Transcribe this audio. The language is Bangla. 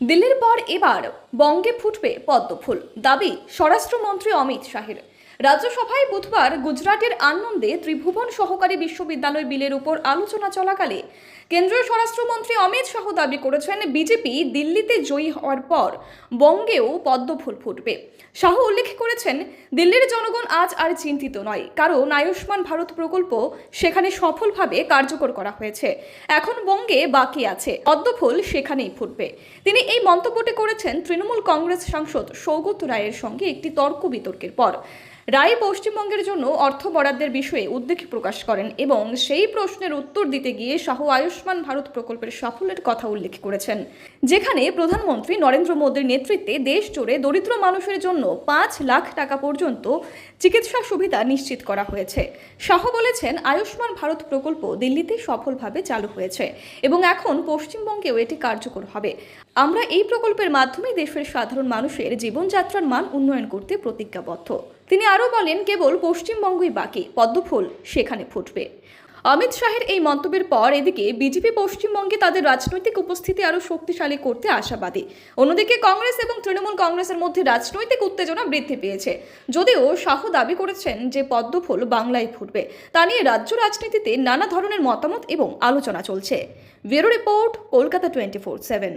দিল্লির পর এবার বঙ্গে ফুটবে পদ্মফুল। দাবি স্বরাষ্ট্রমন্ত্রী অমিত শাহের। রাজ্যসভায় বুধবার গুজরাটের আনন্দে ত্রিভুবন সহকারী বিশ্ববিদ্যালয় বিলের উপর আলোচনা চলাকালে কেন্দ্রীয় স্বরাষ্ট্রমন্ত্রী অমিত শাহ দাবি করেছেন, বিজেপি দিল্লিতে জয়ী হওয়ার পর বঙ্গেও পদ্মফুল ফুটবে। শাহ উল্লেখ করেছেন, দিল্লির জনগণ আজ আর চিন্তিত নয়, কারণ আয়ুষ্মান ভারত প্রকল্প সেখানে সফলভাবে কার্যকর করা হয়েছে। এখন বঙ্গে বাকি আছে, পদ্মফুল সেখানেই ফুটবে। তিনি এই মন্তব্যটি করেছেন তৃণমূল কংগ্রেস সাংসদ সৌগত রায়ের সঙ্গে একটি তর্ক বিতর্কের পর। রায় পশ্চিমবঙ্গের জন্য অর্থ বরাদ্দের বিষয়ে উদ্বেগ প্রকাশ করেন এবং সেই প্রশ্নের উত্তর দিতে গিয়ে শাহ আয়ুষ্মান ভারত প্রকল্পের সাফল্যের কথা উল্লেখ করেছেন, যেখানে প্রধানমন্ত্রী নরেন্দ্র মোদীর নেতৃত্বে দেশ জুড়ে দরিদ্র মানুষের জন্য পাঁচ লাখ টাকা পর্যন্ত চিকিৎসা সুবিধা নিশ্চিত করা হয়েছে। শাহ বলেছেন, আয়ুষ্মান ভারত প্রকল্প দিল্লিতে সফলভাবে চালু হয়েছে এবং এখন পশ্চিমবঙ্গেও এটি কার্যকর হবে। আমরা এই প্রকল্পের মাধ্যমে দেশের সাধারণ মানুষের জীবনযাত্রার মান উন্নয়ন করতে প্রতিজ্ঞাবদ্ধ। তিনি আরও বলেন, কেবল পশ্চিমবঙ্গই বাকি, পদ্মফুল সেখানে ফুটবে। অমিত শাহের এই মন্তব্যের পর এদিকে বিজেপি পশ্চিমবঙ্গে তাদের রাজনৈতিক উপস্থিতি আরও শক্তিশালী করতে আশাবাদী। অন্যদিকে কংগ্রেস এবং তৃণমূল কংগ্রেসের মধ্যে রাজনৈতিক উত্তেজনা বৃদ্ধি পেয়েছে। যদিও শাহ দাবি করেছেন যে পদ্মফুল বাংলায় ফুটবে। তা নিয়ে রাজ্য রাজনীতিতে নানা ধরনের মতামত এবং আলোচনা চলছে। Bureau report, Kolkata twenty four seven.